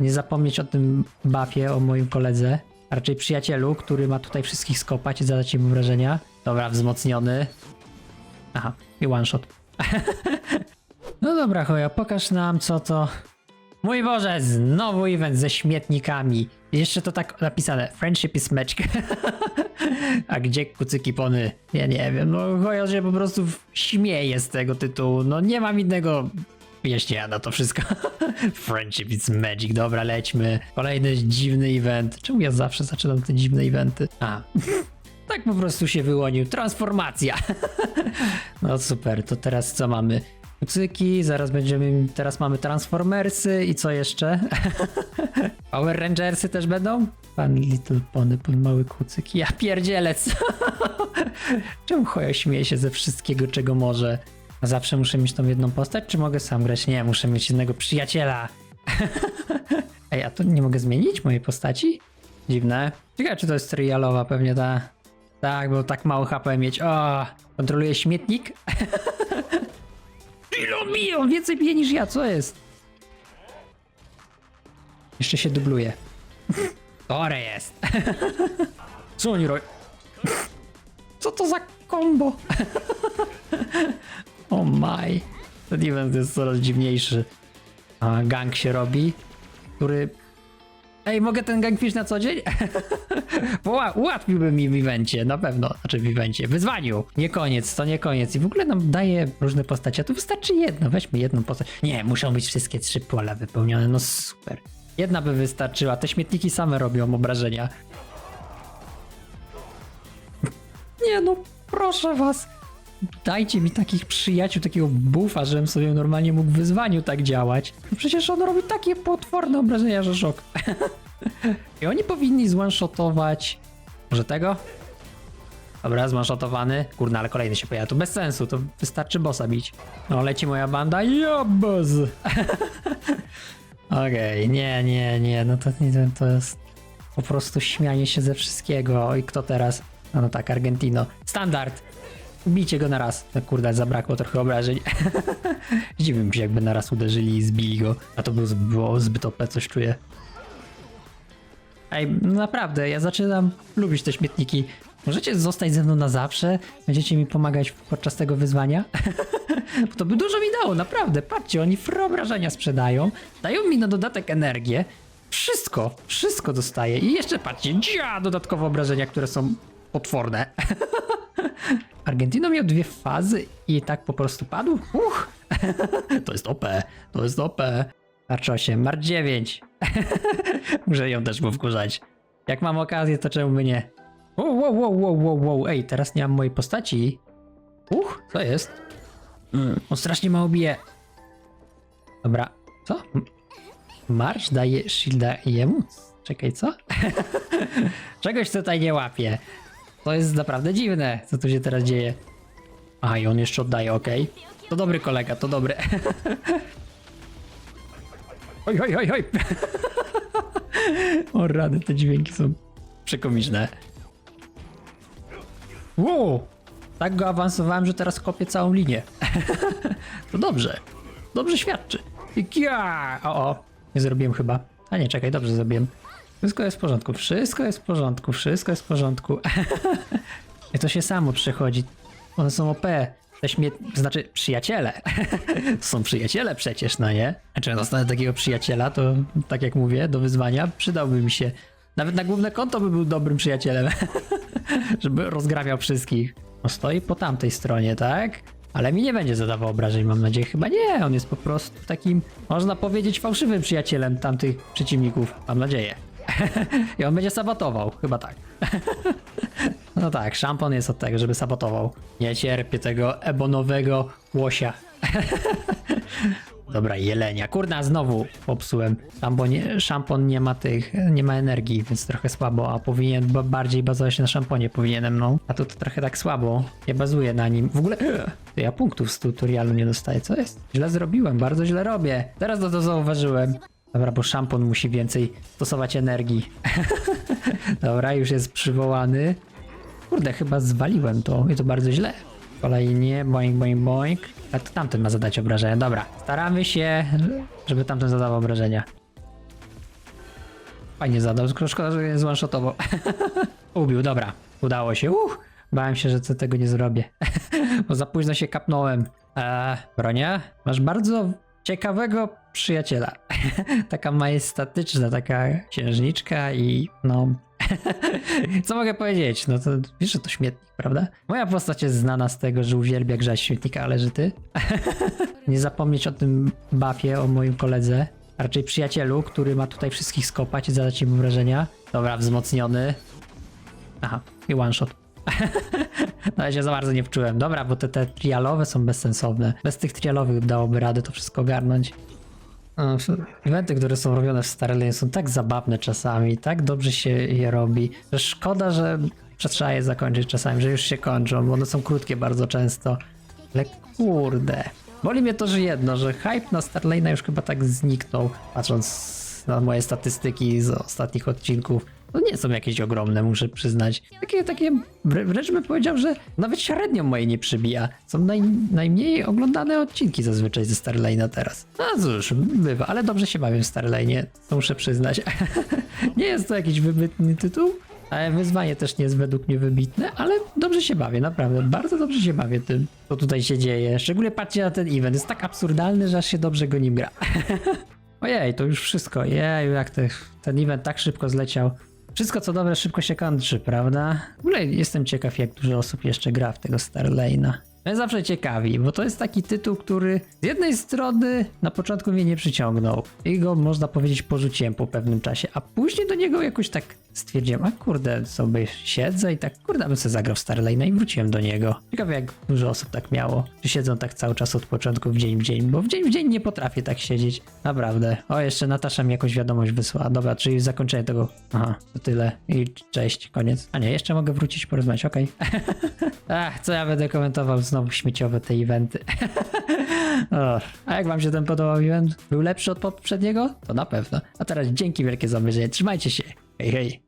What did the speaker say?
Nie zapomnieć o tym buffie, o moim koledze, a raczej przyjacielu, który ma tutaj wszystkich skopać i zadać im wrażenia. Dobra, wzmocniony. Aha, i one shot. no dobra, choja, pokaż nam co to. Mój Boże, znowu event ze śmietnikami. Jeszcze to tak napisane. Friendship is magic. A gdzie kucyki pony? Ja nie wiem, no choja się po prostu śmieję z tego tytułu. No nie mam innego wyjaśnienia na to wszystko. Friendship is magic, dobra, lećmy. Kolejny dziwny event. Czemu ja zawsze zaczynam te dziwne eventy? A, tak po prostu się wyłonił. Transformacja. no super, to teraz co mamy? Kucyki, zaraz będziemy, teraz mamy Transformersy i co jeszcze? Power Rangersy też będą? Pan Little Pony, pan mały kucyk. Ja pierdzielę, co? Czemu choja śmieje się ze wszystkiego, czego może? Zawsze muszę mieć tą jedną postać, czy mogę sam grać? Nie, muszę mieć jednego przyjaciela. Ej, a to nie mogę zmienić mojej postaci? Dziwne. Ciekawe, czy to jest trialowa, pewnie ta. Tak, bo tak mało HP mieć. O, kontroluję śmietnik. Ile bije? On więcej bije niż ja, co jest? Jeszcze się dubluje. Tore jest. Co oni robią? Co to za combo? Oh my. Ten event jest coraz dziwniejszy. A gang się robi, który... Ej, mogę ten gang pić na co dzień? Bo ła- ułatwiłby mi w evencie, na pewno. Znaczy w evencie, wyzwaniu. Nie koniec, to nie koniec. I w ogóle nam daje różne postacie, a tu wystarczy jedno. Weźmy jedną postać. Nie, muszą być wszystkie trzy pola wypełnione, no super. Jedna by wystarczyła, te śmietniki same robią obrażenia. Nie no, proszę was. Dajcie mi takich przyjaciół, takiego buffa, żebym sobie normalnie mógł w wyzwaniu tak działać. No przecież on robi takie potworne obrażenia, że szok. I oni powinni zwanshotować... Może tego? Dobra, zwanshotowany. Kurna, ale kolejny się pojawia. To bez sensu, to wystarczy bossa bić. No, leci moja banda. Jobuz! Okej, nie, nie, nie, no to, to jest po prostu śmianie się ze wszystkiego. I kto teraz? No, no tak, Argentino. Standard! Bijcie go na raz. No kurde, zabrakło trochę obrażeń. Zdziwiłbym się, jakby na raz uderzyli i zbili go. A to było, było zbyt OP, coś czuję. Ej, no naprawdę, ja zaczynam lubić te śmietniki. Możecie zostać ze mną na zawsze? Będziecie mi pomagać podczas tego wyzwania? Bo to by dużo mi dało, naprawdę. Patrzcie, oni fr obrażenia sprzedają, dają mi na dodatek energię. Wszystko, wszystko dostaję. I jeszcze patrzcie, dzia, dodatkowe obrażenia, które są potworne. Argentino miał dwie fazy i tak po prostu padł? Uch! to jest OP, to jest OP. Marcz 8, Marcz 9. Muszę ją też powkurzać. Jak mam okazję, to czemu by nie? Wow, wow, wow, wow, wow, wow. Ej, teraz nie mam mojej postaci. Uch, co jest? Mm, on strasznie mało bije. Dobra, co? Marsz daje shielda jemu? Czekaj, co? Czegoś tutaj nie łapie. To jest naprawdę dziwne, co tu się teraz dzieje. A, i on jeszcze oddaje, okej. To dobry kolega, to dobry. Oj, oj, oj, oj. o rady, te dźwięki są przekomiczne. Wow! Tak go awansowałem, że teraz kopię całą linię. to dobrze. Dobrze świadczy. Kia! O, o. Nie zrobiłem chyba. A nie, czekaj, dobrze zrobiłem. Wszystko jest w porządku, wszystko jest w porządku, wszystko jest w porządku. I to się samo przechodzi. One są OP. Te śmie... Znaczy, przyjaciele. są przyjaciele przecież, no nie? A czy ja dostanę takiego przyjaciela, to tak jak mówię, do wyzwania przydałby mi się. Nawet na główne konto by był dobrym przyjacielem. Żeby rozgrabiał wszystkich. No stoi po tamtej stronie, tak? Ale mi nie będzie zadawał obrażeń, mam nadzieję. Chyba nie, on jest po prostu takim, można powiedzieć, fałszywym przyjacielem tamtych przeciwników. Mam nadzieję. I on będzie sabotował, chyba tak. no tak, szampon jest od tego, żeby sabotował. Nie cierpię tego ebonowego łosia. Dobra, jelenia. Kurna, znowu popsułem. Szampon nie, szampon nie ma tych, nie ma energii, więc trochę słabo, a powinien ba- bardziej bazować na szamponie powinienem, no. A tu to trochę tak słabo. Nie bazuję na nim. W ogóle, to ja punktów z tutorialu nie dostaję, co jest? Źle zrobiłem, bardzo źle robię. Teraz to, to zauważyłem. Dobra, bo szampon musi więcej stosować energii. Dobra, już jest przywołany. Kurde, chyba zwaliłem to i to bardzo źle. Kolejnie, boing, boing, boing. A to tamten ma zadać obrażenia. Dobra, staramy się, żeby tamten zadawał obrażenia. Fajnie zadał, szkoda, że nie zwanshotował. Ubił, dobra. Udało się. Uff, bałem się, że tego nie zrobię. Bo za późno się kapnąłem. Eee, Bronia, masz bardzo ciekawego przyjaciela. taka majestatyczna, taka księżniczka i no... Co mogę powiedzieć? No to wiesz, że to śmietnik, prawda? Moja postać jest znana z tego, że uwielbia grzać śmietnika, ale że ty? Nie zapomnieć o tym buffie, o moim koledze, a raczej przyjacielu, który ma tutaj wszystkich skopać i zadać im wrażenia. Dobra, wzmocniony. Aha, i one shot. No ja się za bardzo nie wczułem. Dobra, bo te, te trialowe są bezsensowne. Bez tych trialowych dałoby radę to wszystko ogarnąć. Eventy, które są robione w Starlane są tak zabawne czasami, tak dobrze się je robi, że szkoda, że trzeba je zakończyć czasami, że już się kończą, bo one są krótkie bardzo często. Ale kurde. Boli mnie to, że jedno, że hype na Starlane'a już chyba tak zniknął, patrząc na moje statystyki z ostatnich odcinków. No nie są jakieś ogromne, muszę przyznać. Takie, takie, wrę- wręcz bym powiedział, że nawet średnią moje nie przybija. Są naj, najmniej oglądane odcinki zazwyczaj ze Starlane'a teraz. No cóż, bywa, ale dobrze się bawię w Starlane'ie, to muszę przyznać. nie jest to jakiś wybitny tytuł, ale wyzwanie też nie jest według mnie wybitne, ale dobrze się bawię, naprawdę. Bardzo dobrze się bawię tym, co tutaj się dzieje. Szczególnie patrzcie na ten event, jest tak absurdalny, że aż się dobrze go nim gra. Ojej, to już wszystko. Jeju, jak te, ten event tak szybko zleciał. Wszystko co dobre szybko się kończy, prawda? W ogóle jestem ciekaw, jak dużo osób jeszcze gra w tego Starlane'a. Mnie zawsze ciekawi, bo to jest taki tytuł, który z jednej strony na początku mnie nie przyciągnął i go można powiedzieć porzuciłem po pewnym czasie, a później do niego jakoś tak stwierdziłem, a kurde, sobie siedzę i tak kurde bym sobie zagrał w Starlane'a i wróciłem do niego. Ciekawe jak dużo osób tak miało, czy siedzą tak cały czas od początku w dzień w dzień, bo w dzień w dzień nie potrafię tak siedzieć, naprawdę. O, jeszcze Natasza mi jakąś wiadomość wysłała, dobra, czyli zakończenie tego, aha, to tyle i cześć, koniec. A nie, jeszcze mogę wrócić porozmawiać, okej. Ach, co ja będę komentował znowu śmieciowe te eventy. o, a jak wam się ten podobał event? Był lepszy od poprzedniego? To na pewno. A teraz dzięki wielkie za obejrzenie. Trzymajcie się. Hej, hej.